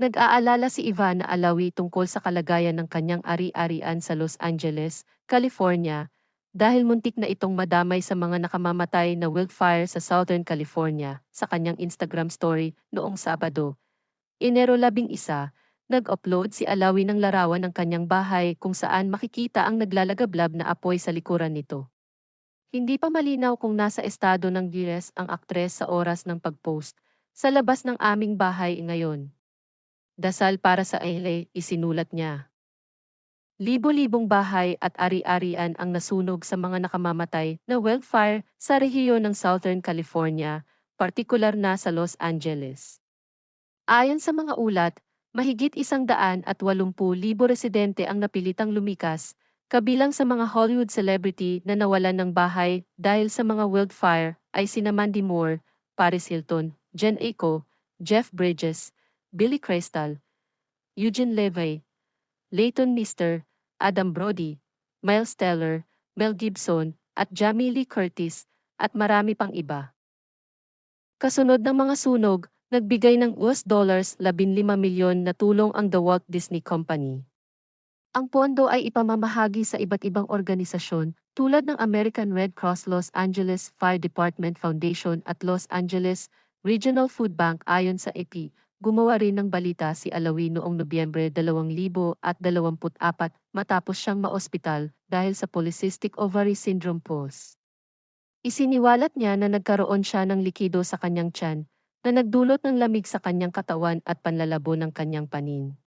Nag-aalala si Ivana Alawi tungkol sa kalagayan ng kanyang ari-arian sa Los Angeles, California, dahil muntik na itong madamay sa mga nakamamatay na wildfire sa Southern California sa kanyang Instagram story noong Sabado. Enero 11, nag-upload si Alawi ng larawan ng kanyang bahay kung saan makikita ang naglalagablab na apoy sa likuran nito. Hindi pa malinaw kung nasa estado ng gires ang aktres sa oras ng pag-post sa labas ng aming bahay ngayon. Dasal para sa LA, isinulat niya. Libo-libong bahay at ari-arian ang nasunog sa mga nakamamatay na wildfire sa rehiyon ng Southern California, partikular na sa Los Angeles. Ayon sa mga ulat, mahigit isang daan at walumpu libo residente ang napilitang lumikas, kabilang sa mga Hollywood celebrity na nawalan ng bahay dahil sa mga wildfire ay sina Mandy Moore, Paris Hilton, Jen Aiko, Jeff Bridges, Billy Crystal, Eugene Levy, Leighton Mister, Adam Brody, Miles Teller, Mel Gibson, at Jamie Lee Curtis, at marami pang iba. Kasunod ng mga sunog, nagbigay ng US dollars 15 milyon na tulong ang The Walt Disney Company. Ang pondo ay ipamamahagi sa iba't ibang organisasyon tulad ng American Red Cross Los Angeles Fire Department Foundation at Los Angeles Regional Food Bank ayon sa AP. Gumawa rin ng balita si Alawi noong Nobyembre 2024 matapos siyang maospital dahil sa polycystic ovary syndrome POS. Isiniwalat niya na nagkaroon siya ng likido sa kanyang tiyan na nagdulot ng lamig sa kanyang katawan at panlalabo ng kanyang panin.